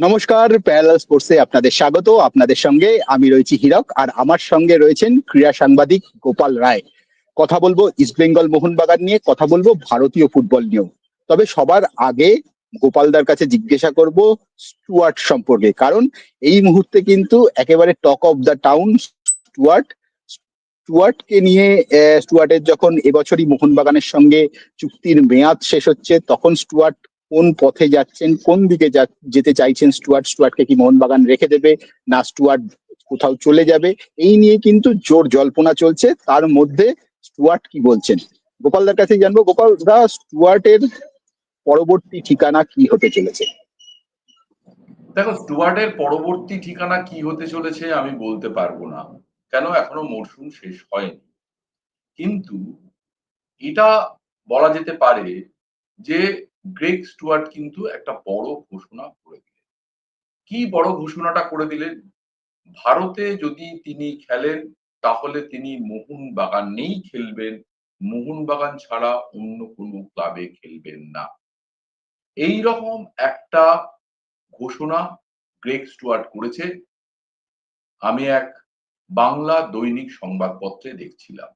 নমস্কার, প্যারালাল স্পোর্টসে আপনাদের স্বাগত। আপনাদের সঙ্গে আমি রয়েছি হীরক, আর আমার সঙ্গে রয়েছেন ক্রীড়া সাংবাদিক গোপাল রায়। কথা বলব ইস্ট বেঙ্গল মোহনবাগান নিয়ে, কথা বলব ভারতীয় ফুটবল নিয়েও। তবে সবার আগে গোপালদার কাছে জিজ্ঞাসা করব স্টুয়ার্ট সম্পর্কে, কারণ এই মুহূর্তে কিন্তু একেবারে talk of the town Stuart. স্টুয়ার্টকে নিয়ে স্টুয়ার্টের যখন এবছরই মোহনবাগানের সঙ্গে চুক্তির মেয়াদ শেষ হচ্ছে, তখন স্টুয়ার্ট কোন পথে যাচ্ছেন, কোন দিকে যেতে চাইছেন স্টুয়ার্ট, স্টুয়ার্টকে কি মোহনবাগান রেখে দেবে না স্টুয়ার্ট কোথাও চলে যাবে? এই নিয়ে কিন্তু জোর জল্পনা চলছে। তার মধ্যে স্টুয়ার্ট কি বলছেন? গোপালদার কাছে জানব। গোপাল, দা, স্টুয়ার্টের পরবর্তী ঠিকানা কি হতে চলেছে? দেখো, স্টুয়ার্টের পরবর্তী ঠিকানা কি হতে চলেছে আমি বলতে পারব না। কেন? এখনও মরশুম শেষ হয়নি। কিন্তু এটা বলা যেতে পারে যে গ্রেগ স্টুয়ার্ট কিন্তু একটা বড় ঘোষণা করে দিলেন। কি বড় ঘোষণাটা করে দিলেন? ভারতে যদি তিনি খেলেন, তাহলে তিনি মোহনবাগান নেই খেলবেন। মোহনবাগান ছাড়া অন্য কোনো ক্লাবে খেলবেন না। এই রকম একটা ঘোষণা গ্রেগ স্টুয়ার্ট করেছে। আমি এক বাংলা দৈনিক সংবাদপত্রে দেখছিলাম।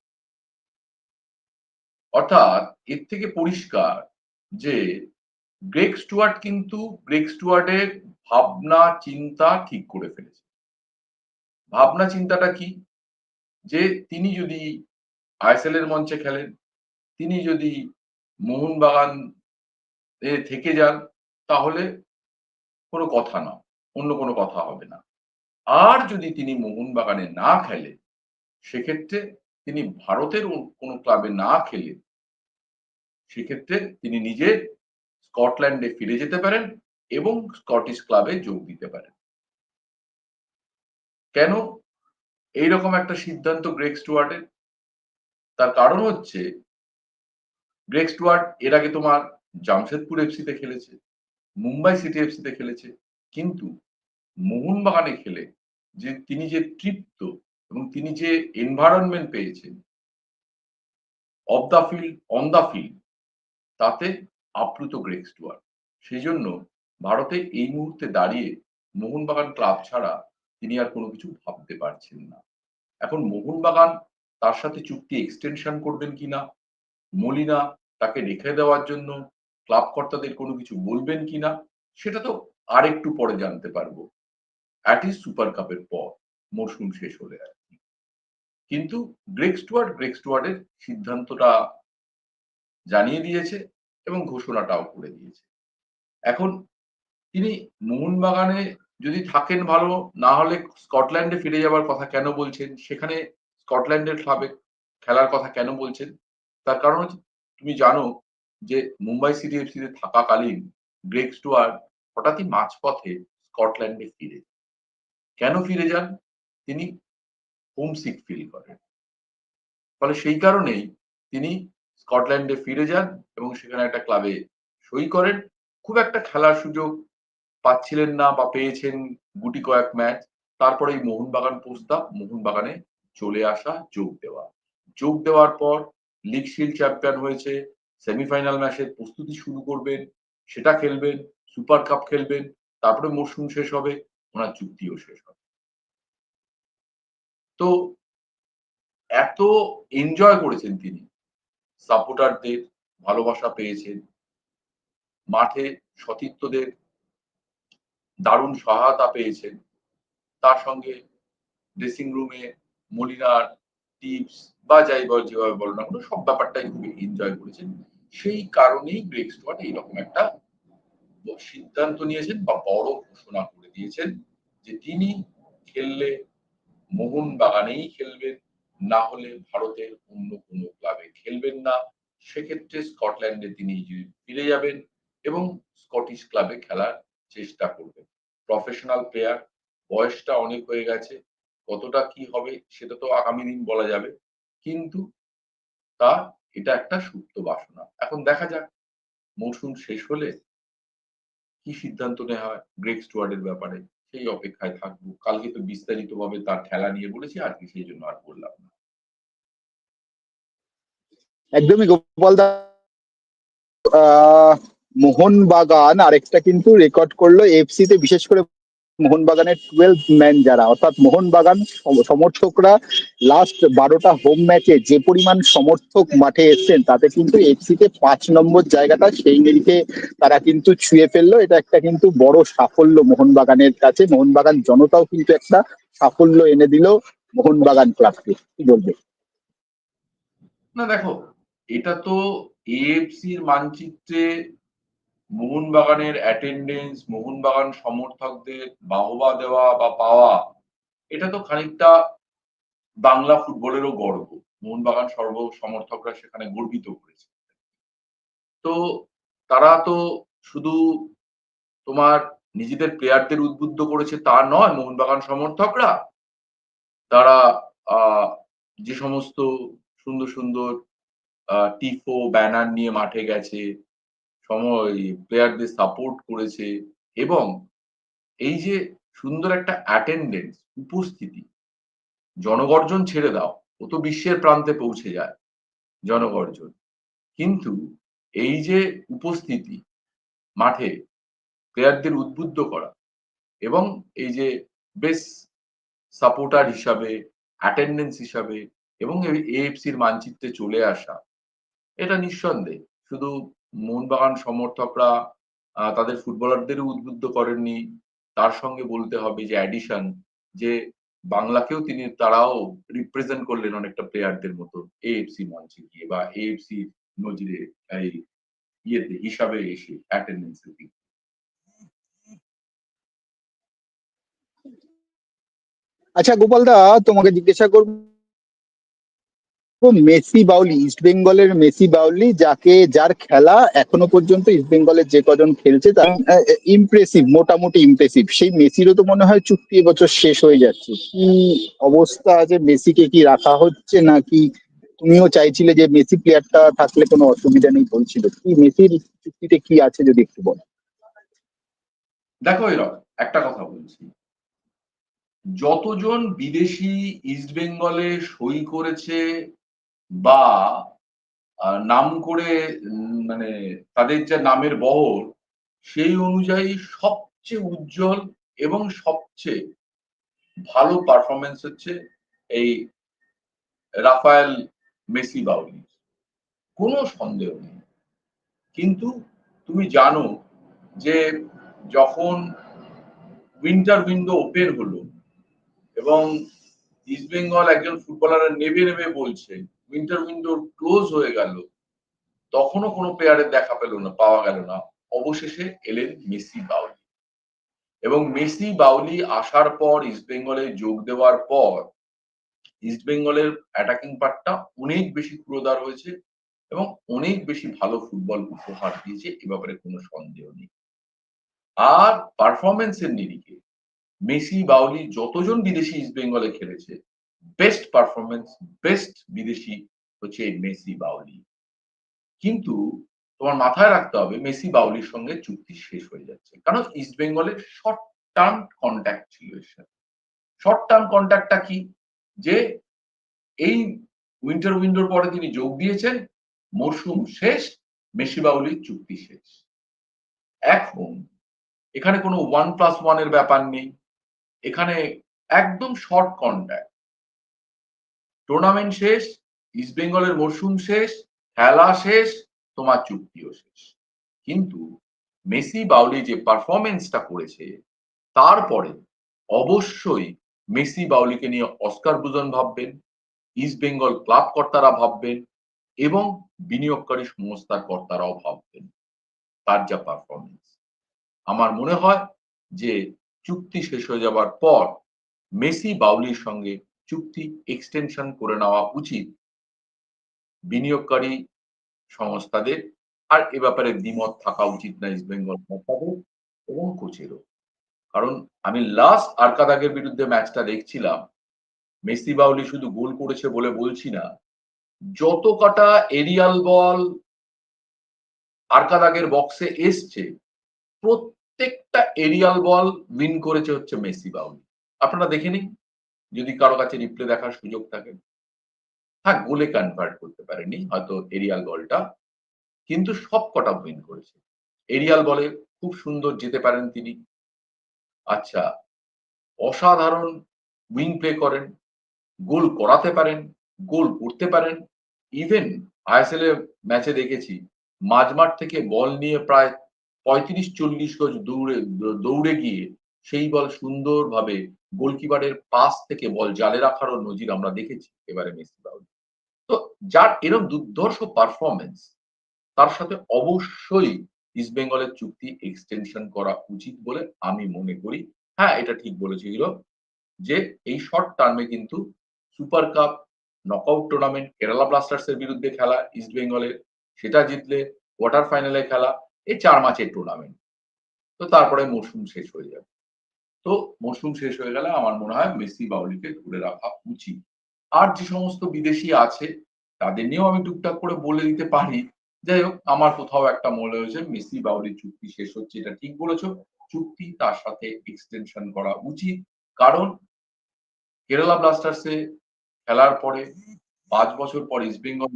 অর্থাৎ এর থেকে পরিষ্কার যে গ্রেগ স্টুয়ার্ট কিন্তু গ্রেগ স্টুয়ার্টের ভাবনা, চিন্তা ঠিক করে ফেলেছে। ভাবনা, চিন্তাটা কি? যে তিনি যদি আইএসএল এর মঞ্চে খেলেন, তিনি যদি মোহনবাগান এ থেকে যান, তাহলে কোনো কথা না, অন্য কোনো কথা হবে না। আর যদি তিনি মোহনবাগানে না খেলেন সেক্ষেত্রে তিনি ভারতের কোনো ক্লাবে না খেলে সেক্ষেত্রে তিনি নিজে স্কটল্যান্ডে ফিরে যেতে পারেন এবং স্কটিশ ক্লাবে যোগ দিতে পারেন। কেন? এইরকম একটা সিদ্ধান্ত গ্রেগ স্টুয়ার্টের। তার কারণ হচ্ছে, গ্রেগ স্টুয়ার্ট এর আগে তোমার জামশেদপুর এফসিতে খেলেছে, মুম্বাই সিটি এফসিতে খেলেছে, কিন্তু মোহনবাগানে খেলে যে তিনি যে তৃপ্ত এবং তিনি যে এনভায়রনমেন্ট পেয়েছেন off the field on the field তাতে আপ্লুত গ্রেগ স্টুয়ার্ট। সেই জন্য ভারতে এই মুহূর্তে দাঁড়িয়ে মোহনবাগান ক্লাব ছাড়া তিনি আর কোনো কিছু ভাবতে পারছেন না। এখন মোহনবাগান তার সাথে চুক্তি এক্সটেনশন করবেন কিনা, মলিনা তাকে রেখে দেওয়ার জন্য ক্লাব কর্তাদের কোনো কিছু বলবেন কিনা, সেটা তো আরেকটু পরে জানতে পারব। অ্যাটিস সুপার কাপের পর মরশুম শেষ হলে আর কি। কিন্তু গ্রেগ স্টুয়ার্ট গ্রেগ স্টুয়ার্টের সিদ্ধান্তটা জানিয়ে দিয়েছে এবং ঘোষণাটাও করে দিয়েছে। এখন তিনি মোহনবাগানে যদি থাকেন ভালো, না হলে স্কটল্যান্ডে ফিরে যাওয়ার কথা কেন বলছেন? সেখানে স্কটল্যান্ডের ক্লাবে খেলার কথা কেন বলছেন? তার কারণ হচ্ছে, তুমি জানো যে মুম্বাই সিটি এফসিতে থাকাকালীন গ্রেগ স্টুয়ার্ট হঠাৎই মাঝপথে স্কটল্যান্ডে ফিরে। কেন ফিরে যান? তিনি হোমসিক ফিল করেন। ফলে সেই কারণেই তিনি স্কটল্যান্ডে ফিরে যান এবং সেখানে একটা ক্লাবে সই করেন। খুব একটা খেলার সুযোগ পাচ্ছিলেন না বা পেয়েছেন গুটি কয়েক ম্যাচ। তারপরে এই মোহনবাগান প্রস্তাব মোহনবাগানে চলে আসা যোগ দেওয়া। যোগ দেওয়ার পর লিগ শিল্ড চ্যাম্পিয়ন হয়েছে, সেমিফাইনাল ম্যাচের প্রস্তুতি শুরু করবেন, সেটা খেলবেন, সুপার কাপ খেলবেন, তারপরে মরশুম শেষ হবে, ওনার চুক্তিও শেষ হবে। তো এত এনজয় করেছেন তিনি। সাপোর্টারদের ভালোবাসা পেয়েছেন। মাঠে সতীর্থদের দারুণ সহায়তা পেয়েছেন। তার সঙ্গে ড্রেসিং রুমে মলিনার টিপস বা যাই বল যেভাবে বলো না কেন, সব ব্যাপারটাই খুবই এনজয় করেছেন। সেই কারণেই গ্রেগ স্টুয়ার্ট এইরকম একটা সিদ্ধান্ত নিয়েছেন বা বড় ঘোষণা করে দিয়েছেন যে তিনি খেললে মোহনবাগানেই খেলবেন। না হলে ভারতের অন্য কোনো ক্লাবে খেলবেন না। সেক্ষেত্রে স্কটল্যান্ডে তিনি ফিরে যাবেন এবং স্কটিশ ক্লাবে খেলার চেষ্টা করবেন। প্রফেশনাল প্লেয়ার, বয়সটা অনেক হয়ে গেছে, কতটা কি হবে সেটা তো আগামী দিন বলা যাবে। কিন্তু তা, এটা একটা সুপ্ত বাসনা। এখন দেখা যাক, মৌসুম শেষ হলে কি সিদ্ধান্ত নেওয়া হয়, গ্রেগ স্টুয়ার্ডের ব্যাপারে। সেই অপেক্ষায় থাকব। কালকে তো বিস্তারিত ভাবে তার খেলা নিয়ে বলেছি, আজকে সেই জন্য আর বললাম না। একদমই গোপালদা মোহন বাগান আরেকটা কিন্তু রেকর্ড করল এফসি তে, বিশেষ করে মোহনবাগানের টুয়েলভ ম্যান যারা, অর্থাৎ মোহনবাগান সমর্থকরা লাস্ট বারোটা হোম ম্যাচে যে পরিমাণ সমর্থক মাঠে এসছেন, তাতে কিন্তু এফসি তে পাঁচ নম্বর জায়গাটা, সেই নিরিখে তারা কিন্তু ছুঁয়ে ফেলল। এটা একটা কিন্তু বড় সাফল্য মোহনবাগানের কাছে। মোহনবাগান জনতাও কিন্তু একটা সাফল্য এনে দিল মোহনবাগান ক্লাবকে কি বলবে? না, দেখো, এটা তো এএফসির মানচিত্রে মোহনবাগানের অ্যাটেন্ডেন্স মোহনবাগান সমর্থকদের বাহবা দেওয়া বা পাওয়া, এটা তো খানিকটা বাংলা ফুটবলেরও গর্ব। মোহনবাগান সর্ব সমর্থকরা সেখানে গর্বিত করেছে। তো তারা তো শুধু তোমার নিজেদের প্লেয়ারদের উদ্বুদ্ধ করেছে তা নয়, মোহনবাগান সমর্থকরা। তারা যে সমস্ত সুন্দর সুন্দর টিফো ব্যানার নিয়ে মাঠে গেছে প্লেয়ারদের সাপোর্ট করেছে এবং এই যে সুন্দর একটা অ্যাটেন্ডেন্স উপস্থিতি, জনগর্জন ছেড়ে দাও, ও তো বিশ্বের প্রান্তে পৌঁছে যায়, জনগর্জন। কিন্তু এই যে উপস্থিতি, মাঠে প্লেয়ারদের উদ্বুদ্ধ করা এবং এই যে বেশ সাপোর্টার হিসাবে অ্যাটেন্ডেন্স হিসাবে এবং এএফসির মানচিত্রে চলে আসা, এটা নিঃসন্দেহে শুধু মোহনবাগান সমর্থকরা তাদের ফুটবলারদেরও উদ্বুদ্ধ করেননি। তার সঙ্গে বলতে হবে যে অ্যাডিশন যে বাংলাকেও তিনি, তারাও রিপ্রেজেন্ট করলেন অনেকটা প্লেয়ারদের মতো। এএফসি মঞ্চে গিয়ে বা এএফসি নজিরে এই ইয়েতে হিসাবে এসে অ্যাটেন্ডেন্সের দিক আচ্ছা গোপালদা তোমাকে জিজ্ঞাসা করব মেসি বাউলি ইস্ট বেঙ্গলের মেসি বাউলি যাকে যার খেলা এখনও পর্যন্ত ইস্ট বেঙ্গলের যে কজন খেলছে তার ইমপ্রেসিভ মোটামুটি ইমপ্রেসিভ সেই মেসিরও তো মনে হয় চুক্তি এবছর শেষ হয়ে যাচ্ছে। কি অবস্থা আছে মেসিকে কি রাখা হচ্ছে নাকি তুমিও চাইছিলে যে মেসি প্লেয়ারটা থাকলে কোনো অসুবিধা নেই বলছিল। কি মেসির চুক্তিতে কি আছে যদি একটু বল? দেখো একটা কথা বলছি। যতজন বিদেশি ইস্ট বেঙ্গলে সই করেছে বা নাম করে মানে তাদের যে নামের বহর, সেই অনুযায়ী সবচেয়ে উজ্জ্বল এবং সবচেয়ে ভালো পারফরমেন্স হচ্ছে এই রাফায়েল মেসি বাউলি কোনো সন্দেহ নেই। কিন্তু তুমি জানো যে যখন উইন্টার উইন্ডো ওপেন হলো এবং ইস্ট বেঙ্গল একজন ফুটবলার নেবে নেবে বলছে উইন্টার উইন্ডো ক্লোজ হয়ে গেল, তখনও কোনো প্লেয়ারের দেখা পেল না, পাওয়া গেল না। অবশেষে এলেন মেসি বাউলি। এবং মেসি বাউলি আসার পর ইস্ট বেঙ্গলে যোগ দেওয়ার পর ইস্ট বেঙ্গলের অ্যাটাকিং পার্টটা অনেক বেশি পুরোদার হয়েছে এবং অনেক বেশি ভালো ফুটবল উপহার দিয়েছে, এ ব্যাপারে কোনো সন্দেহ নেই। আর পারফরমেন্সের নিরিখে, মেসি বাউলি যতজন বিদেশি ইস্ট বেঙ্গলে খেলেছে বেস্ট পারফরমেন্স বেস্ট বিদেশি হচ্ছে মেসি, বাউলি। কিন্তু তোমার মাথায় রাখতে হবে, মেসি, বাউলির সঙ্গে চুক্তি শেষ হয়ে যাচ্ছে। কারণ ইস্ট বেঙ্গলের শর্ট টার্ম কন্ট্যাক্ট ছিল এর সাথে। শর্ট টার্ম কন্ট্যাক্টটা কি? যে এই উইন্টার উইন্ডোর পরে তিনি যোগ দিয়েছেন মরশুম শেষ, মেসি, বাউলির চুক্তি শেষ। এখন এখানে কোনো ওয়ান প্লাস ওয়ানের ব্যাপার নেই। এখানে একদম শর্ট কন্ট্যাক্ট টুর্নামেন্ট শেষ ইস্ট বেঙ্গলের মরশুম শেষ, খেলা শেষ, তোমার চুক্তিও শেষ। কিন্তু মেসি বাউলি যে পারফরমেন্সটা করেছে, তারপরে অবশ্যই মেসি বাউলিকে নিয়ে অস্কার বুজন ভাববেন ইস্ট বেঙ্গল ক্লাব কর্তারা ভাববেন এবং বিনিয়োগকারী সংস্থার কর্তারাও ভাববেন। তার যা পারফরমেন্স আমার মনে হয় যে চুক্তি শেষ হয়ে যাবার পর মেসি বাউলির সঙ্গে চুক্তি এক্সটেনশন করে নেওয়া উচিত। বিনিয়োগকারী সংস্থাদের আর এ ব্যাপারে দ্বিমত থাকা উচিত না ইস্ট বেঙ্গল এবং কোচেরও। কারণ আমি লাস্ট আরকাদাগের বিরুদ্ধে ম্যাচটা দেখছিলাম। মেসি বাউলি শুধু গোল করেছে বলে বলছি না, যত কটা এরিয়াল বল আরকাদাগের বক্সে এসছে, প্রত্যেকটা এরিয়াল বল উইন করেছে হচ্ছে মেসি বাউলি। আপনারা দেখে নিন। যদি কারও কাছে রিপ্লে দেখার সুযোগ থাকে। হ্যাঁ গোলে কনভার্ট করতে পারেনি, হয়তো এরিয়াল বলটা কিন্তু সব কটা উইন করেছে। এরিয়াল বলে খুব সুন্দর যেতে পারেন তিনি। আচ্ছা অসাধারণ উইং প্লে করেন, গোল করাতে পারেন, গোল করতে পারেন। ইভেন আইএসএল এর ম্যাচে দেখেছি, মাঝমাঠ থেকে বল নিয়ে প্রায় পঁয়ত্রিশ চল্লিশ গজ দৌড়ে দৌড়ে গিয়ে সেই বল সুন্দরভাবে গোলকিপারের পাস থেকে বল জালে রাখারও নজির আমরা দেখেছি এবারে মেসি বাউল। তো যার এরকম দুর্ধর্ষ পারফরমেন্স তার সাথে অবশ্যই ইস্ট বেঙ্গলের চুক্তি এক্সটেনশন করা উচিত বলে আমি মনে করি। হ্যাঁ এটা ঠিক বলেছে হিরো, যে এই শর্ট টার্মে কিন্তু super cup knockout tournament Kerala Blasters এর বিরুদ্ধে খেলা ইস্ট বেঙ্গলের সেটা জিতলে কোয়ার্টার ফাইনালে খেলা এই চার মাসের টুর্নামেন্ট তো তারপরে মরশুম শেষ হয়ে যাবে। তো মরশুম শেষ হয়ে গেলে আমার মনে হয় মেসি বাউলিকে ধরে রাখা উচিত। আর যে সমস্ত বিদেশি আছে, তাদের নিয়েও আমি টুকটাক করে বলে দিতে পারি। যাই হোক, আমার কোথাও একটা মনে হয়েছে, মেসি বাউলির চুক্তি শেষ হচ্ছে, এটা ঠিক বলেছ। চুক্তি তার সাথে এক্সটেনশন করা উচিত। কারণ কেরালা ব্লাস্টার্সে খেলার পরে পাঁচ বছর পর ইস্ট বেঙ্গল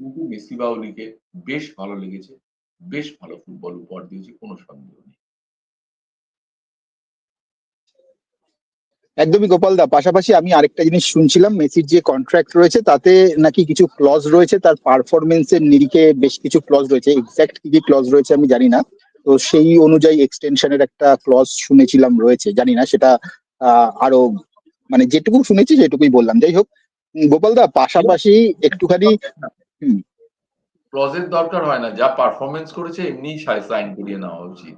কিন্তু মেসি বাউলিকে বেশ ভালো লেগেছে, বেশ ভালো ফুটবল উপহার দিয়েছে, কোনো সন্দেহ নেই। একদমই গোপাল দা, পাশাপাশি আমি আরেকটা জিনিস শুনছিলাম, মেসির যে কন্ট্রাক্ট রয়েছে, তাতে নাকি কিছু ক্লজ রয়েছে, তার পারফরমেন্সের নিরিখে বেশ কিছু ক্লজ রয়েছে এক্সাক্ট কি কি ক্লজ রয়েছে আমি জানি না, তো সেই অনুযায়ী এক্সটেনশনের একটা ক্লজ শুনেছিলাম রয়েছে, জানি না সেটা আরও মানে যেটুকু শুনেছি সেটুকুই বললাম, যাই হোক। গোপাল দা, পাশাপাশি একটুখানি ক্লজের দরকার হয় না, যা পারফরমেন্স করেছে এমনি সাইন করিয়ে নেওয়া উচিত।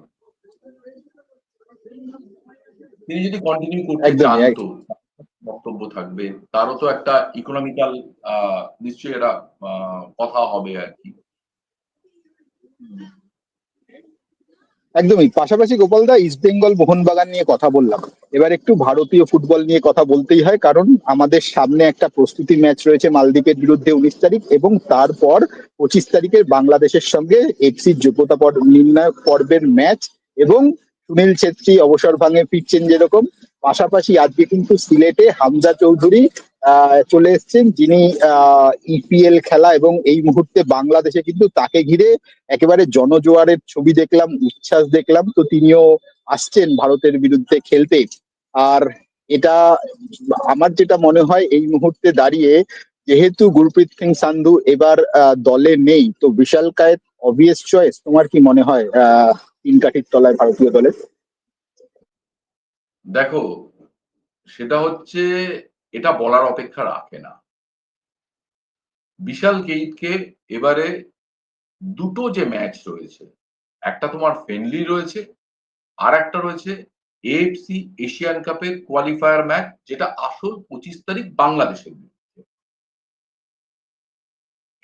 তিনি যদি কন্টিনিউ করতে একদমই, চান তো বক্তব্য থাকবে। তারও তো একটা ইকোনমিক্যাল নিশ্চয়ই এটা কথা হবে আর কি। একদমই। পাশাপাশি গোপাল দা ইস্ট বেঙ্গল মোহনবাগান নিয়ে কথা বললাম। এবার একটু ভারতীয় ফুটবল নিয়ে কথা বলতেই হয় কারণ আমাদের সামনে একটা প্রস্তুতি ম্যাচ রয়েছে মালদ্বীপের বিরুদ্ধে উনিশ তারিখ এবং তারপর পঁচিশ তারিখের বাংলাদেশের সঙ্গে এফসির যোগ্যতা নির্ণায়ক পর্বের ম্যাচ এবং সুনীল ছেত্রী অবসর ভাঙে ফিরছেন যেরকম। পাশাপাশি আজকে কিন্তু সিলেটে হামজা চৌধুরী চলে এসেছেন। যিনি ইপিএল খেলা এবং এই মুহূর্তে বাংলাদেশে কিন্তু তাকে ঘিরে একেবারে জনজোয়ারের ছবি দেখলাম, উচ্ছ্বাস দেখলাম। তো তিনিও আসছেন ভারতের বিরুদ্ধে খেলতে। আর এটা আমার যেটা মনে হয়, এই মুহূর্তে দাঁড়িয়ে যেহেতু গুরপ্রীত সিং সান্ধু এবার দলে নেই, তো বিশাল কায়েত অবভিয়াস চয়েস তোমার কি মনে হয়, আহ তিন তলায় ভারতীয় দলের দেখো, সেটা হচ্ছে এটা বলার অপেক্ষা রাখে না। বিশাল গেইটকে এবারে দুটো যে ম্যাচ রয়েছে, একটা তোমার ফ্রেন্ডলি রয়েছে, আর একটা রয়েছে এএফসি এশিয়ান কাপের কোয়ালিফায়ার ম্যাচ যেটা আসল পঁচিশ তারিখ বাংলাদেশের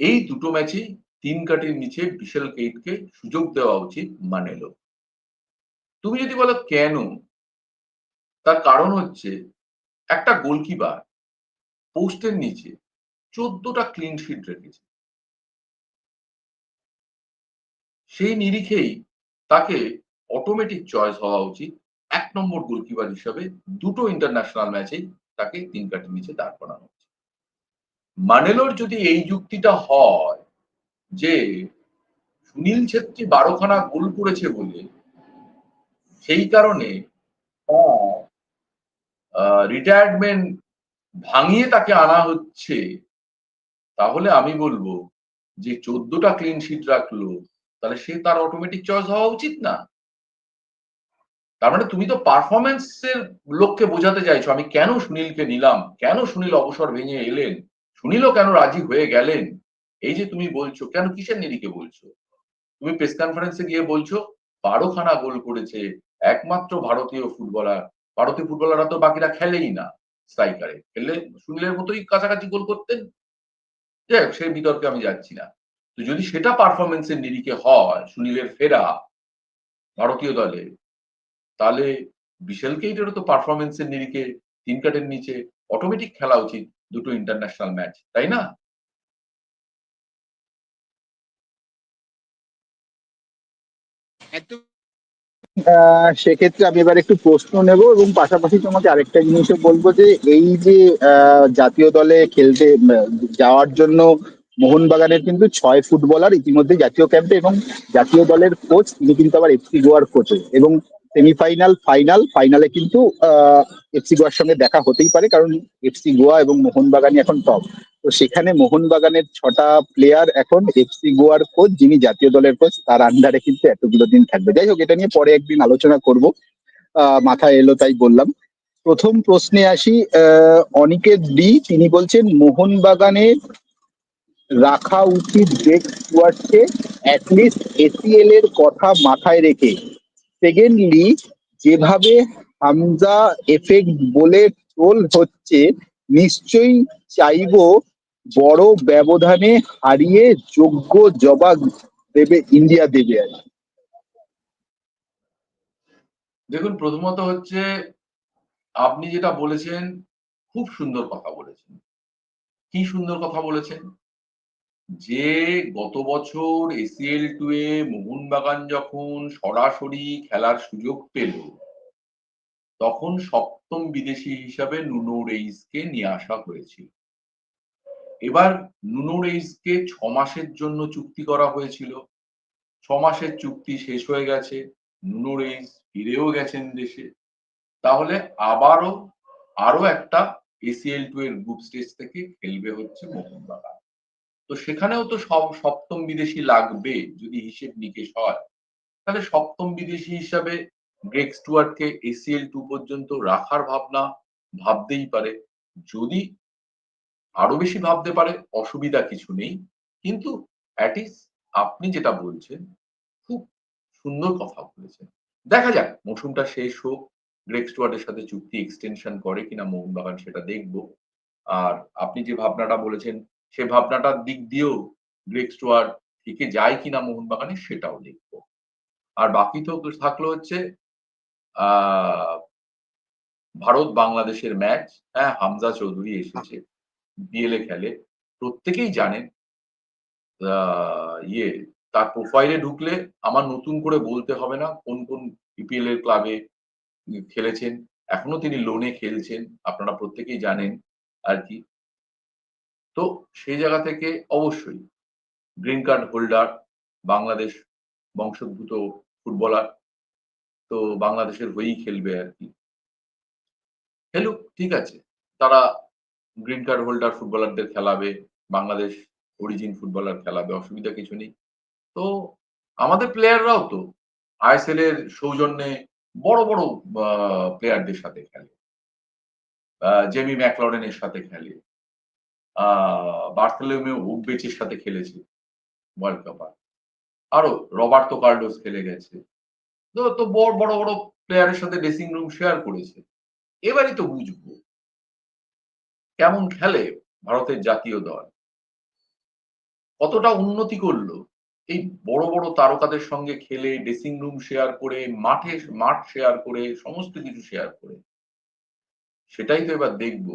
এই দুটো ম্যাচেই তিন কাটির নিচে বিশাল কেইটকে সুযোগ দেওয়া উচিত মানেলো তুমি যদি বলো কেন, তার কারণ হচ্ছে একটা গোলকিপার পোস্টের নিচে চোদ্দটা ক্লিন শিট রেখেছে। সেই নিরিখেই তাকে অটোমেটিক চয়েস হওয়া উচিত। এক নম্বর গোলকিপার হিসাবে দুটো ইন্টারন্যাশনাল ম্যাচেই তাকে তিন কাটির নিচে দাঁড় করানো উচিত মানেলোর যদি এই যুক্তিটা হয় যে সুনীল ছেত্রী বারোখানা গোল করেছে বলে, সেই কারণে রিটায়ারমেন্ট ভাঙিয়ে তাকে আনা হচ্ছে। তাহলে আমি বলব যে চোদ্দটা ক্লিন শিট রাখল, তাহলে সে তার অটোমেটিক চয়েস হওয়া উচিত না। তার মানে তুমি তো পারফরমেন্সের লোককে বোঝাতে চাইছো, আমি কেন সুনীলকে নিলাম? কেন সুনীল অবসর ভেঙে এলেন? সুনীলও কেন রাজি হয়ে গেলেন? এই যে তুমি বলছো, কেন কিসের নিরিখে বলছো? তুমি প্রেস কনফারেন্সে গিয়ে বলছো, বারোখানা গোল করেছে একমাত্র ভারতীয় ফুটবলার। ভারতীয় ফুটবলাররা তো বাকিরা খেলেই না স্ট্রাইকারে খেললে সুনীলের মতোই কাছাকাছি গোল করতেন। যাই হোক সেই বিতর্কে আমি যাচ্ছি না। তো যদি সেটা পারফরমেন্সের নিরিখে হয়, সুনীলের ফেরা ভারতীয় দলে, তাহলে বিশাল কেইটেরও তো পারফরমেন্সের নিরিখে তিন কাটের নিচে অটোমেটিক খেলা উচিত দুটো ইন্টারন্যাশনাল ম্যাচ তাই না? সেক্ষেত্রে আমি এবার একটু প্রশ্ন নেব এবং পাশাপাশি তোমাকে আরেকটা জিনিসও বলব যে এই যে জাতীয় দলে খেলতে যাওয়ার জন্য মোহনবাগানের কিন্তু ছয় ফুটবলার ইতিমধ্যে জাতীয় ক্যাম্পে এবং জাতীয় দলের কোচ তিনি কিন্তু আবার এফসি গোয়ার কোচ এবং সেমিফাইনাল ফাইনাল ফাইনালে কিন্তু এফসি গোয়ার সঙ্গে দেখা হতেই পারে কারণ এফসি গোয়া এবং মোহনবাগানই এখন টপ তো সেখানে মোহনবাগানের ছটা প্লেয়ার এখন এফসি গোয়ার কোচ যিনি জাতীয় দলের কোচ তার আন্ডারে কিন্তু এতগুলো দিন থাকবে। যাই হোক এটা নিয়ে পরে একদিন আলোচনা করব। মাথায় এলো তাই বললাম। প্রথম প্রশ্নে আসি আহ, অনিকেত ডি তিনি বলছেন মোহনবাগানে রাখা উচিত ব্রেক স্টুয়ার্টকে অ্যাটলিস্ট এসিএল এর কথা মাথায় রেখে সেকেন্ডলি যেভাবে হামজা এফেক্ট বলে ট্রোল হচ্ছে, নিশ্চয়ই চাইব বড় ব্যবধানে হারিয়ে যোগ্য জবাব দেবে ইন্ডিয়া দেবে আর। দেখুন, প্রথমত হচ্ছে আপনি যেটা বলেছেন, খুব সুন্দর কথা বলেছেন কি সুন্দর কথা বলেছেন যে গত বছর এসিএল টু এ মোহনবাগান যখন সরাসরি খেলার সুযোগ পেল, তখন সপ্তম বিদেশি হিসাবে নুনো রেইসকে নিয়ে আসা হয়েছিল। এবার নুনো রেইসকে ছ মাসের জন্য চুক্তি করা হয়েছিল। ছ মাসের চুক্তি শেষ হয়ে গেছে, নুনো রেইস ফিরেও গেছেন দেশে। তাহলে আবারও আরও একটা এসিএল টু এর গ্রুপ স্টেজ থেকে খেলবে হচ্ছে মোহনবাগান। তো সেখানেও তো সব সপ্তম বিদেশি লাগবে যদি হিসেব নিকেশ হয়। তাহলে সপ্তম বিদেশি হিসাবে গ্রেক স্টুয়ার্টকে এসিএল টু পর্যন্ত রাখার ভাবনা ভাবতেই পারে। যদি আরও বেশি ভাবতে পারে, অসুবিধা কিছু নেই। কিন্তু আপনি যেটা বলছেন, খুব সুন্দর কথা বলেছেন। দেখা যাক, মৌসুমটা শেষ হোক গ্রেক স্টুয়ার্টের সাথে চুক্তি এক্সটেনশন করে কিনা, মোহনবাগান সেটা দেখব। আর আপনি যে ভাবনাটা বলেছেন সে ভাবনাটার দিক দিয়েও গ্রেক স্টুয়ার্ট থেকে যায় কিনা মোহনবাগানে সেটাও দেখব। আর বাকি তো থাকল হচ্ছে ভারত বাংলাদেশের ম্যাচ। হ্যাঁ হামজা চৌধুরী এসেছে, বিএলএ খেলে। প্রত্যেকেই জানেন ইয়ে তার প্রোফাইলে ঢুকলে আমার নতুন করে বলতে হবে না কোন কোন ইপিএল এর ক্লাবে খেলেছেন। এখনও তিনি লোনে খেলছেন, আপনারা প্রত্যেকেই জানেন আর কি। তো সেই জায়গা থেকে অবশ্যই গ্রিন কার্ড হোল্ডার বাংলাদেশ বংশোদ্ভূত ফুটবলার, তো বাংলাদেশের হয়েই খেলবে আর কি। খেলুক, ঠিক আছে। তারা গ্রিন কার্ড হোল্ডার ফুটবলারদের খেলাবে, বাংলাদেশ অরিজিন ফুটবলার খেলাবে, অসুবিধা কিছু নেই। তো আমাদের প্লেয়াররাও তো আইএসএল এর সৌজন্যে বড় বড় প্লেয়ারদের সাথে খেলে। জেমি ম্যাকলরেনের সাথে খেলে। বার্থেলোমেও উববেচের সাথে খেলেছে ওয়ার্ল্ড কাপ আরও রবার্তো কার্লোস খেলে গেছে। তো তো বড় বড় বড় প্লেয়ারের সাথে ড্রেসিং রুম শেয়ার করেছে। এবারই তো বুঝব। কেমন খেলে ভারতের জাতীয় দল? কতটা উন্নতি করল? এই বড় বড় তারকাদের সঙ্গে খেলে ড্রেসিং রুম শেয়ার করে, মাঠে, মাঠ শেয়ার করে, সমস্ত কিছু শেয়ার করে। সেটাই তো এবার দেখব।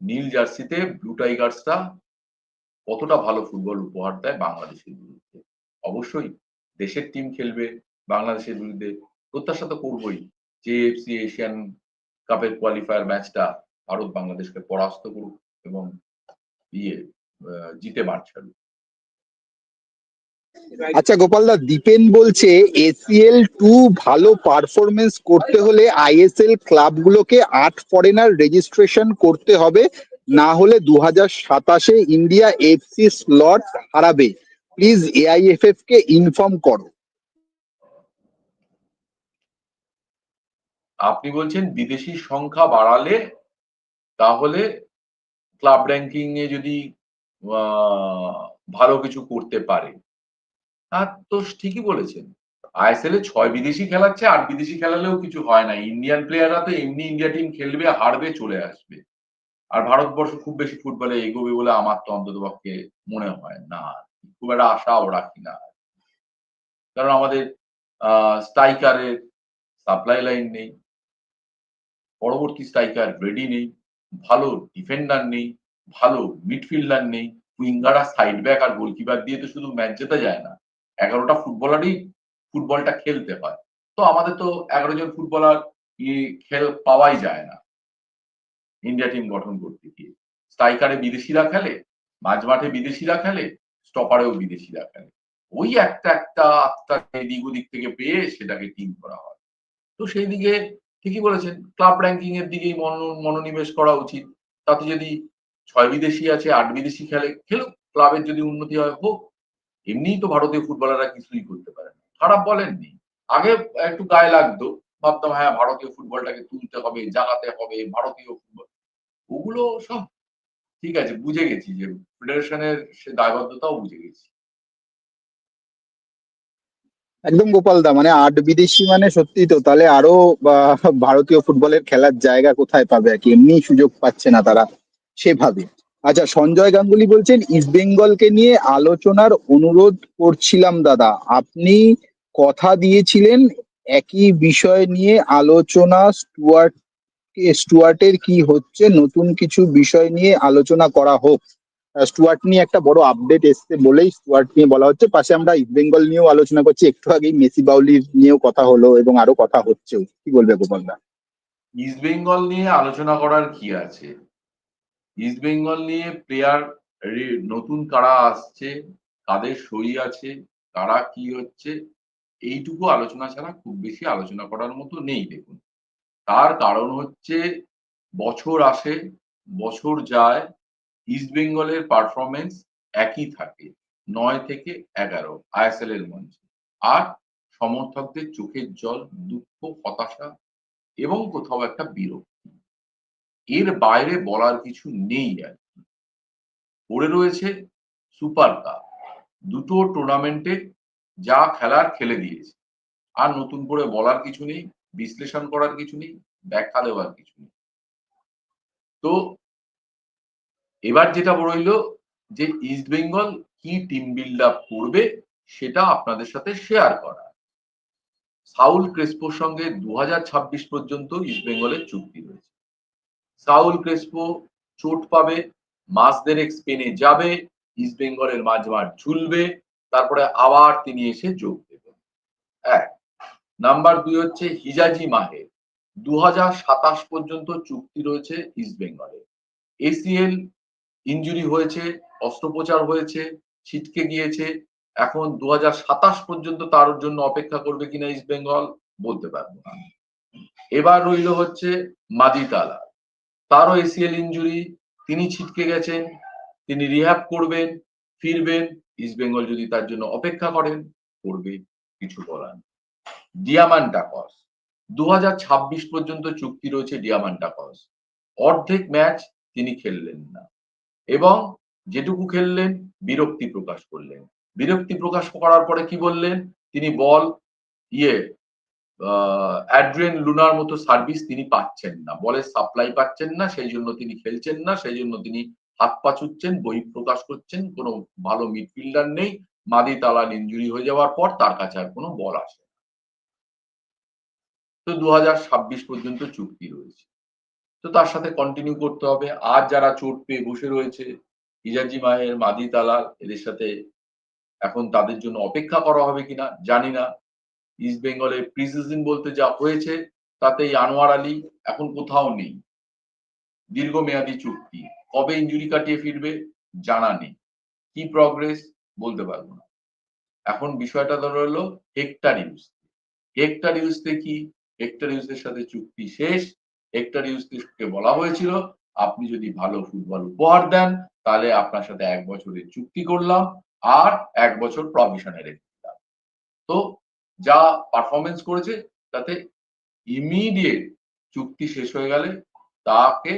নীল জার্সিতে ব্লু টাইগার্সটা কতটা ভালো ফুটবল উপহার দেয় বাংলাদেশের বিরুদ্ধে? অবশ্যই দেশের টিম খেলবে, বাংলাদেশের বিরুদ্ধে প্রত্যাশা তো করবই। যে এফসি এশিয়ান কাপের কোয়ালিফায়ার ম্যাচটা ভারত বাংলাদেশকে পরাস্ত করুক এবং ইয়ে জিতে মাঠ ছাড়ুক। আচ্ছা গোপালদা দীপেন বলছে এসিএল টু ভালো পারফরমেন্স করতে হলে আইএসএল ক্লাবগুলোকে আট ফরেনার রেজিস্ট্রেশন করতে হবে, না হলে দু হাজার সাতাশে ইন্ডিয়া এফসি স্লট হারাবে। প্লিজ এআইএফএফ কে ইনফর্ম করো। আপনি বলছেন বিদেশি সংখ্যা বাড়ালে, তাহলে ক্লাব র্যাঙ্কিং এ যদি ভালো কিছু করতে পারে। তো ঠিকই বলেছেন। আইএসএল এ ছয় বিদেশি খেলাচ্ছে আর বিদেশি খেলালেও কিছু হয় না। ইন্ডিয়ান প্লেয়াররা তো এমনি ইন্ডিয়া টিম খেলবে, হারবে, চলে আসবে। আর ভারতবর্ষ খুব বেশি ফুটবলে এগোবে বলে আমার তো অন্তত পক্ষে মনে হয় না। খুব একটা আশাও রাখি না। কারণ আমাদের স্ট্রাইকারের সাপ্লাই লাইন নেই। পরবর্তী স্ট্রাইকার রেডি নেই। ভালো ডিফেন্ডার নেই। ভালো মিডফিল্ডার নেই। উইঙ্গার আর সাইড ব্যাক আর গোলকিপার দিয়ে তো শুধু ম্যাচ জেতা যায় না। এগারোটা ফুটবলারই ফুটবলটা খেলতে হয়। তো আমাদের তো এগারো জন ফুটবলার খেল পাওয়াই যায় না। ইন্ডিয়া টিম গঠন করতে গিয়ে। স্ট্রাইকারে বিদেশিরা খেলে, মাঝ মাঠে বিদেশিরা খেলে, স্টপারেও বিদেশিরা খেলে। ওই একটা একটা আত্মা এদিক ওদিক থেকে পেয়ে সেটাকে টিম করা হয়। তো সেই দিকে ঠিকই বলেছেন ক্লাব র্যাঙ্কিং এর দিকেই মনো- মনোনিবেশ করা উচিত। তাতে যদি ছয় বিদেশি আছে, আট বিদেশি খেলে, খেলুক। ক্লাবের যদি উন্নতি হয়, হোক। এমনিই তো ভারতীয় ফুটবলাররা কিছুই করতে পারে না। খারাপ বলেননি। আগে একটু গায়ে লাগতো, ভাবতাম হ্যাঁ ভারতীয় ফুটবলটাকে তুলতে হবে, জাগাতে হবে, ভারতীয় ফুটবল। ওগুলো সব ঠিক আছে, বুঝে গেছি যে ফেডারেশনের সে দায়বদ্ধতাও বুঝে গেছি। একদম গোপাল দা মানে আট বিদেশি মানে সত্যি তো, তাহলে আরও ভারতীয় ফুটবলের খেলার জায়গা কোথায় পাবে আর কি? এমনি সুযোগ পাচ্ছে না তারা সেভাবে। আচ্ছা সঞ্জয় গাঙ্গুলি বলছেন ইস্ট বেঙ্গলকে নিয়ে আলোচনার অনুরোধ করছিলাম দাদা। আপনি কথা দিয়েছিলেন, একই বিষয় নিয়ে আলোচনা স্টুয়ার্ট, স্টুয়ার্টের কি হচ্ছে, নতুন কিছু বিষয় নিয়ে আলোচনা করা হোক। স্টুয়ার্ট নিয়ে একটা বড় আপডেট এসছে বলেই স্টুয়ার্ট নিয়ে বলা হচ্ছে। পাশে আমরা ইস্ট বেঙ্গল নিয়েও আলোচনা করছি, একটু আগেই মেসি বাউলির নিয়েও কথা হলো এবং আরও কথা হচ্ছেও। কি বলবে গোপালদা ইস্ট বেঙ্গল নিয়ে আলোচনা করার কি আছে? ইস্ট বেঙ্গল নিয়ে প্লেয়ার নতুন কারা আসছে, কাদের সই আছে, কারা কি হচ্ছে, এইটুকু আলোচনা ছাড়া খুব বেশি আলোচনা করার মতো নেই, দেখুন। তার কারণ হচ্ছে বছর আসে, বছর যায় ইস্ট বেঙ্গলের পারফরমেন্স একই থাকে, নয় থেকে এগারো আইএসএল এর মঞ্চে। আর সমর্থকদের চোখের জল, দুঃখ, হতাশা এবং কোথাও একটা বিরক্তি। এর বাইরে বলার কিছু নেই আর পড়ে রয়েছে সুপার কাপ, দুটো টুর্নামেন্টে যা খেলার খেলে দিয়েছে। আর নতুন করে বলার কিছু নেই, বিশ্লেষণ করার কিছু নেই, ব্যাখ্যা দেওয়ার কিছু নেই। তো এবার যেটা রইল যে ইস্ট বেঙ্গল কি টিম বিল্ড আপ করবে সেটা আপনাদের সাথে শেয়ার করা। সাউল ক্রেসপোর সঙ্গে দু হাজার ছাব্বিশ পর্যন্ত ইস্ট বেঙ্গলের চুক্তি রয়েছে। সাউল ক্রেসপো চোট পাবে মাস দেড়েক স্পেনে যাবে ইস্ট বেঙ্গলের মাঝমাঠ ঝুলবে, তারপরে আবার তিনি এসে যোগ দেবেন। এক। নাম্বার দুই হচ্ছে হিজাজি মাহে। দু হাজার সাতাশ পর্যন্ত চুক্তি রয়েছে ইস্ট বেঙ্গলে এসিএল ইঞ্জুরি হয়েছে, অস্ত্রোপচার হয়েছে, ছিটকে গিয়েছে, এখন দু হাজার সাতাশ পর্যন্ত তার জন্য অপেক্ষা করবে কিনা ইস্ট বেঙ্গল বলতে পারব না। এবার রইল হচ্ছে মাদিতালা তারও এসিএল ইঞ্জুরি তিনি ছিটকে গেছেন, তিনি রিহ্যাব করবেন, ফিরবেন ইস্ট বেঙ্গল যদি তার জন্য অপেক্ষা করেন, করবে কিছু বলার। ডিয়ামান্টাকস দু পর্যন্ত চুক্তি রয়েছে ডিয়ামান্টাকস অর্ধেক ম্যাচ তিনি খেললেন না। এবং যেটুকু খেললেন, বিরক্তি প্রকাশ করলেন। বিরক্তি প্রকাশ করার পরে কি বললেন? তিনি বল ইয়ে অ্যাড্রিয়ান লুনার মতো সার্ভিস তিনি পাচ্ছেন না। বলের সাপ্লাই পাচ্ছেন না, সেই জন্য তিনি খেলছেন না, সেই জন্য তিনি হাত পা ছুটছেন বই প্রকাশ করছেন, কোনো ভালো মিডফিল্ডার নেই। মাদি তালাল ইঞ্জুরি হয়ে যাওয়ার পর তার কাছে আর কোনো বল আসে তো দু হাজার ছাব্বিশ পর্যন্ত চুক্তি রয়েছে। তো তার সাথে কন্টিনিউ করতে হবে। আর যারা চোট পেয়ে বসে রয়েছে, ইজাজি মাহের মাদি তালাল এদের সাথে এখন তাদের জন্য অপেক্ষা করা হবে কিনা জানি না। ইস্ট বেঙ্গলে প্রিসিজন বলতে যা হয়েছে তাতে আনোয়ার আলী এখন কোথাও নেই। দীর্ঘমেয়াদী চুক্তি। কবে ইঞ্জুরি কাটিয়ে ফিরবে, জানা নেই। কি প্রগ্রেস বলতে পারব না। এখন বিষয়টা ধরো হলো হেক্টার ইউজ হেক্টার ইউজতে কি? হেক্টার ইউজের সাথে চুক্তি শেষ। হেক্টার ইউজকে বলা হয়েছিল? আপনি যদি ভালো ফুটবল উপহার দেন, তাহলে আপনার সাথে এক বছরের চুক্তি করলাম, আর এক বছর প্রভিশনে রেখে দিলাম। তো যা পারফরমেন্স করেছে, তাতে ইমিডিয়েট চুক্তি শেষ হয়ে গেলে তাকে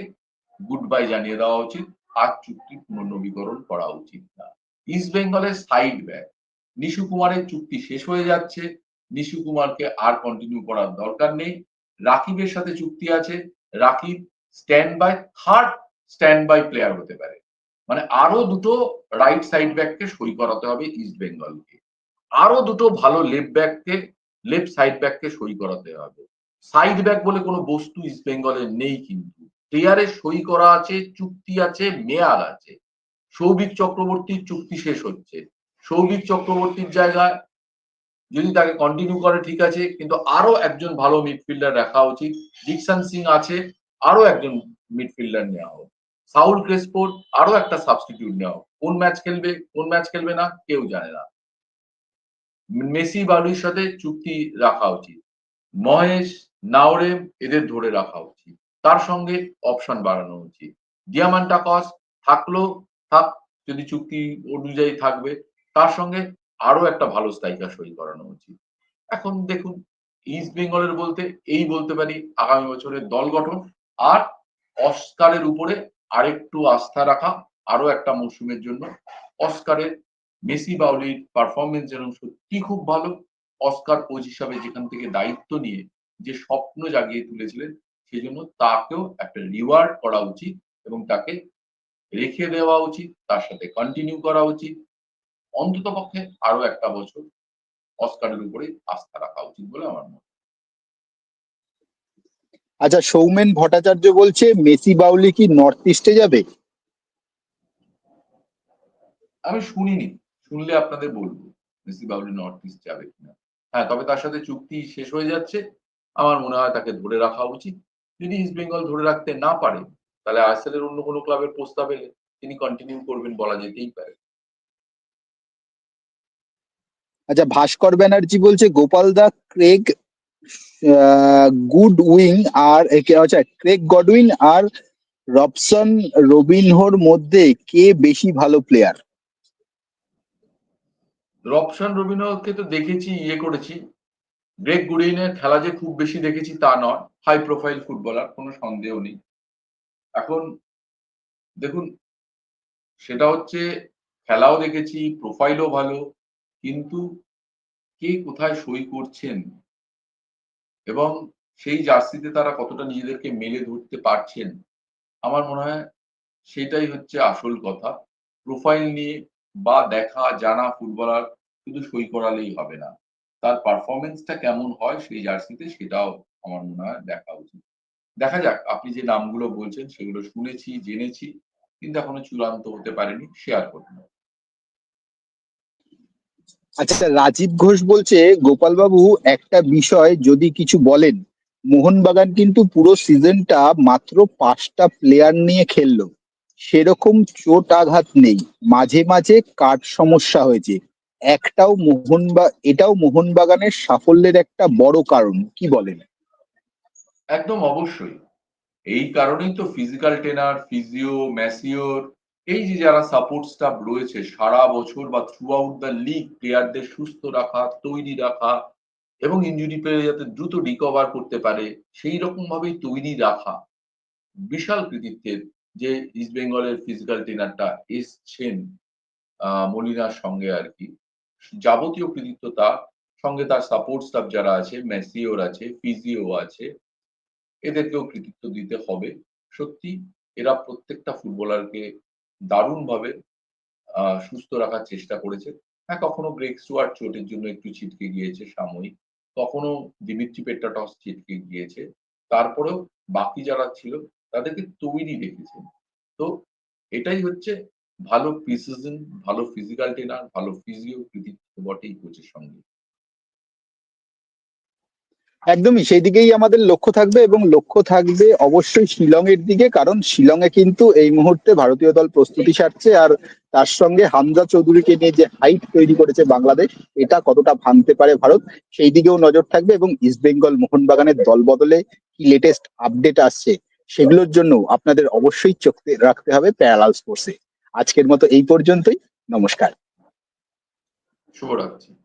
গুড বাই জানিয়ে দেওয়া উচিত। আর চুক্তি পুনর্নবীকরণ করা উচিত না। ইস্ট বেঙ্গলের সাইড ব্যাক নিশু কুমারের চুক্তি শেষ হয়ে যাচ্ছে। নিশু কুমারকে আর কন্টিনিউ করার দরকার নেই। রাকিবের সাথে চুক্তি আছে। Rakib stand by third stand by player হতে পারে। মানে আরও দুটো রাইট সাইড ব্যাককে সই করাতে হবে ইস্ট বেঙ্গলকে আরও দুটো ভালো লেফট ব্যাককে লেফট সাইড ব্যাককে সই করাতে হবে। সাইড ব্যাক বলে কোনো বস্তু ইস্ট বেঙ্গলের নেই কিন্তু। প্লেয়ারে সই করা আছে, চুক্তি আছে, মেয়াদ আছে। সৌভিক চক্রবর্তীর চুক্তি শেষ হচ্ছে। সৌভিক চক্রবর্তীর জায়গায় যদি তাকে কন্টিনিউ করে, ঠিক আছে। কিন্তু আরও একজন ভালো মিডফিল্ডার রাখা উচিত। ডিকসন সিং আছে, আরও একজন মিডফিল্ডার নেওয়া হোক। সাউল ক্রেসপোর্ট আরও একটা সাবস্টিটিউট নেওয়া হোক। কোন ম্যাচ খেলবে, কোন ম্যাচ খেলবে না, কেউ জানে না। মেসি বালুর সাথে চুক্তি রাখা উচিত। মহেশ নাওরেম এদের ধরে রাখা উচিত। তার সঙ্গে অপশন বাড়ানো উচিত। ডিয়ামান্টা কস থাকল, থাক, যদি চুক্তি অনুযায়ী থাকবে, তার সঙ্গে আরও একটা ভালো স্ট্রাইকার সই করানো উচিত। এখন দেখুন ইস্ট বেঙ্গলের বলতে, এই বলতে পারি, আগামী বছরের দল গঠন আর অস্কারের উপরে আরেকটু আস্থা রাখা আরও একটা মৌসুমের জন্য। অস্কারের মেসি বাউলির পারফরমেন্স যেন সত্যি খুব ভালো অস্কার কোচ হিসাবে যেখান থেকে দায়িত্ব নিয়ে যে স্বপ্ন জাগিয়ে তুলেছিলেন সেই জন্য তাকেও একটা রিওয়ার্ড করা উচিত এবং তাকে রেখে দেওয়া উচিত তার সাথে কন্টিনিউ করা উচিত। অন্তত পক্ষে আরও একটা বছর অস্কারের উপরে আস্থা রাখা উচিত বলে আমার মনে আচ্ছা সৌমেন ভট্টাচার্য বলছে মেসি বাউলি কি নর্থ ইস্টে যাবে? আমি শুনিনি। শুনলে আপনাদের বলব মেসি বাউলি নর্থ ইস্ট যাবে কিনা। হ্যাঁ তবে তার সাথে চুক্তি শেষ হয়ে যাচ্ছে। আমার মনে হয় তাকে ধরে রাখা উচিত। যদি ইস্ট বেঙ্গল ধরে রাখতে না পারে, তাহলে আইএসএল এর অন্য কোনো ক্লাবের প্রস্তাব এলে তিনি কন্টিনিউ করবেন বলা যেতেই পারে। আচ্ছা ভাস্কর ব্যানার্জি বলছে, গোপাল দা, ক্রেগ গুড উইং আর আচ্ছা ক্রেগ গডউইন আর রবসন রবিনহোর মধ্যে কে বেশি ভালো প্লেয়ার রবসান রবিনকে তো দেখেছি ইয়ে করেছি। গ্রেগ গুডিনের খেলা যে খুব বেশি দেখেছি তা নয় হাই প্রোফাইল ফুটবলার, কোনো সন্দেহ নেই। এখন দেখুন, সেটা হচ্ছে খেলাও দেখেছি প্রোফাইলও ভালো, কিন্তু কে কোথায় সই করছেন? এবং সেই জার্সিতে তারা কতটা নিজেদেরকে মেলে ধরতে পারছেন? আমার মনে হয় সেটাই হচ্ছে আসল কথা। প্রোফাইল নিয়ে বা দেখা, জানা ফুটবলার শুধু সই করালেই হবে না। তার পারফরমেন্সটা কেমন হয় সেই জার্সিতে সেটাও আমার মনে হয় দেখা উচিত। দেখা যাক, আপনি যে নামগুলো বলছেন সেগুলো শুনেছি, জেনেছি, কিন্তু এখনও চূড়ান্ত হতে পারেনি শেয়ার করুন। আচ্ছা রাজীব ঘোষ বলছে গোপাল বাবু একটা বিষয় যদি কিছু বলেন। মোহনবাগান কিন্তু পুরো সিজনটা মাত্র পাঁচটা প্লেয়ার নিয়ে খেললো। সেরকম চোট আঘাত নেই। মাঝে মাঝে কাঠ সমস্যা হয়েছে। একটাও মোহনবা, এটাও মোহনবাগানের সাফল্যের একটা বড় কারণ, কি বলেন? একদম অবশ্যই। এই কারণেই তো ফিজিক্যাল ট্রেনার ফিজিও ম্যাসিওর এই যে যারা সাপোর্ট স্টাফ রয়েছে, সারা বছর বা থ্রু আউট দ্য লিগ প্লেয়ারদের সুস্থ রাখা, তৈরি রাখা এবং ইঞ্জুরি পেলে যাতে দ্রুত রিকভার করতে পারে, সেই রকম ভাবেই তৈরি রাখা বিশাল কৃতিত্বের যে ইস্ট বেঙ্গলের ফিজিক্যাল ট্রেনারটা এসছেন মলিনার সঙ্গে আর কি, যাবতীয় কৃতিত্ব তার সঙ্গে তার সাপোর্ট স্টাফ যারা আছে ম্যাসিওর আছে ফিজিও আছে, এদেরকেও কৃতিত্ব দিতে হবে। সত্যি, এরা প্রত্যেকটা ফুটবলারকে দারুণভাবে সুস্থ রাখার চেষ্টা করেছে। হ্যাঁ কখনো ব্রেক স্টুয়ার্ট চোটের জন্য একটু ছিটকে গিয়েছে সাময়িক, কখনো দিমিত্রি পেট্রাটস ছিটকে গিয়েছে, তারপরেও বাকি যারা ছিল তাদেরকে তৈরি রেখেছেন তো এটাই হচ্ছে ভালো প্রিসিজন ভালো ফিজিক্যাল ট্রেনার ভালো ফিজিও কৃতিত্ব বটেই কোচের সঙ্গে। একদমই, সেই দিকেই আমাদের লক্ষ্য থাকবে এবং লক্ষ্য থাকবে অবশ্যই শিলং এর দিকে, কারণ শিলংয়ে কিন্তু এই মুহূর্তে ভারতীয় দল প্রস্তুতি সারছে আর তার সঙ্গে হামজা চৌধুরীকে নিয়ে যে হাইট তৈরি করেছে বাংলাদেশ, এটা কতটা ভাঙতে পারে ভারত, সেই দিকেও নজর থাকবে এবং ইস্ট বেঙ্গল মোহনবাগানের দল বদলে কি লেটেস্ট আপডেট আসছে। সেগুলোর জন্য আপনাদের অবশ্যই চোখ রাখতে হবে প্যারালাল স্পোর্টসে। আজকের মতো এই পর্যন্তই। নমস্কার। শুভরাত্রি।